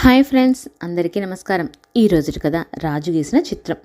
Hi friends అందరికీ నమస్కారం. ఈ రోజుటి కథ రాజు గీసిన చిత్రం.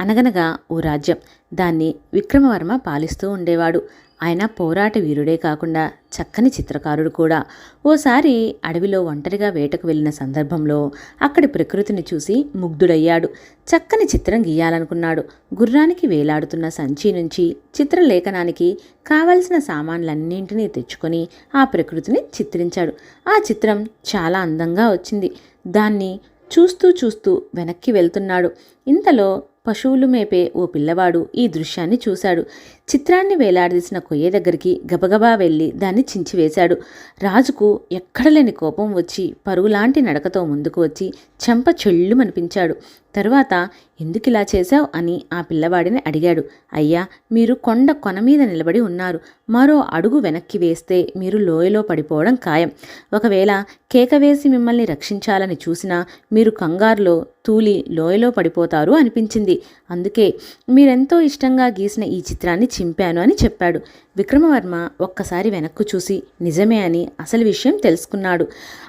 అనగనగా ఓ రాజ్యం. దాన్ని విక్రమవర్మ పాలిస్తూ ఉండేవాడు. ఆయన పోరాట వీరుడే కాకుండా చక్కని చిత్రకారుడు కూడా. ఓసారి అడవిలో ఒంటరిగా వేటకు వెళ్ళిన సందర్భంలో అక్కడి ప్రకృతిని చూసి ముగ్ధుడయ్యాడు. చక్కని చిత్రం గీయాలనుకున్నాడు. గుర్రానికి వేలాడుతున్న సంచి నుంచి చిత్రలేఖనానికి కావలసిన సామాన్లన్నింటినీ తెచ్చుకొని ఆ ప్రకృతిని చిత్రించాడు. ఆ చిత్రం చాలా అందంగా వచ్చింది. దాన్ని చూస్తూ చూస్తూ వెనక్కి వెళ్తున్నాడు. ఇంతలో పశువులు మేపే ఓ పిల్లవాడు ఈ దృశ్యాన్ని చూశాడు. చిత్రాన్ని వేలాడదీసిన కొయ్య దగ్గరికి గబగబా వెళ్ళి దాన్ని చించివేశాడు రాజుకు ఎక్కడలేని కోపం వచ్చి పరుగులాంటి నడకతో ముందుకు వచ్చి చెంప చెళ్ళుమనిపించాడు. తరువాత ఎందుకు ఇలా చేశావు అని ఆ పిల్లవాడిని అడిగాడు. అయ్యా మీరు కొండ కొన మీద నిలబడి ఉన్నారు. మరో అడుగు వెనక్కి వేస్తే మీరు లోయలో పడిపోవడం ఖాయం. ఒకవేళ కేక వేసి మిమ్మల్ని రక్షించాలని చూసినా మీరు కంగారులో తూలి లోయలో పడిపోతారు అనిపించింది. అందుకే మీరెంతో ఇష్టంగా గీసిన ఈ చిత్రాన్ని చింపాను అని చెప్పాడు. విక్రమవర్మ ఒక్కసారి వెనక్కు చూసి నిజమే అని అసలు విషయం తెలుసుకున్నాడు.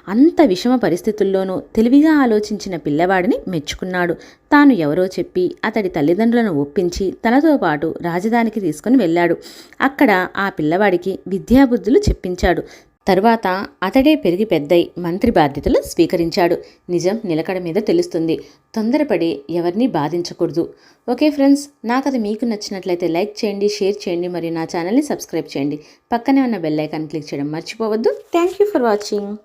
అంత విషమ పరిస్థితుల్లోనూ తెలివిగా ఆలోచించిన పిల్లవాడిని మెచ్చుకున్నాడు. తాను ఎవరో చెప్పి అతడి తల్లిదండ్రులను ఒప్పించి తనతో పాటు రాజధానికి తీసుకుని వెళ్ళాడు. అక్కడ ఆ పిల్లవాడికి విద్యాబుద్ధులు చెప్పించాడు. తరువాత అతడే పెరిగి పెద్దై మంత్రి బాధ్యతలు స్వీకరించాడు. నిజం నిలకడ మీద తెలుస్తుంది. తొందరపడి ఎవరిని బాధించకూడదు. ఓకే ఫ్రెండ్స్ నాకు అది మీకు నచ్చినట్లయితే లైక్ చేయండి షేర్ చేయండి మరియు నా ఛానల్ని సబ్స్క్రైబ్ చేయండి. పక్కనే ఉన్న బెల్ ఐకాన్ క్లిక్ చేయడం మర్చిపోవద్దు. Thank you for watching.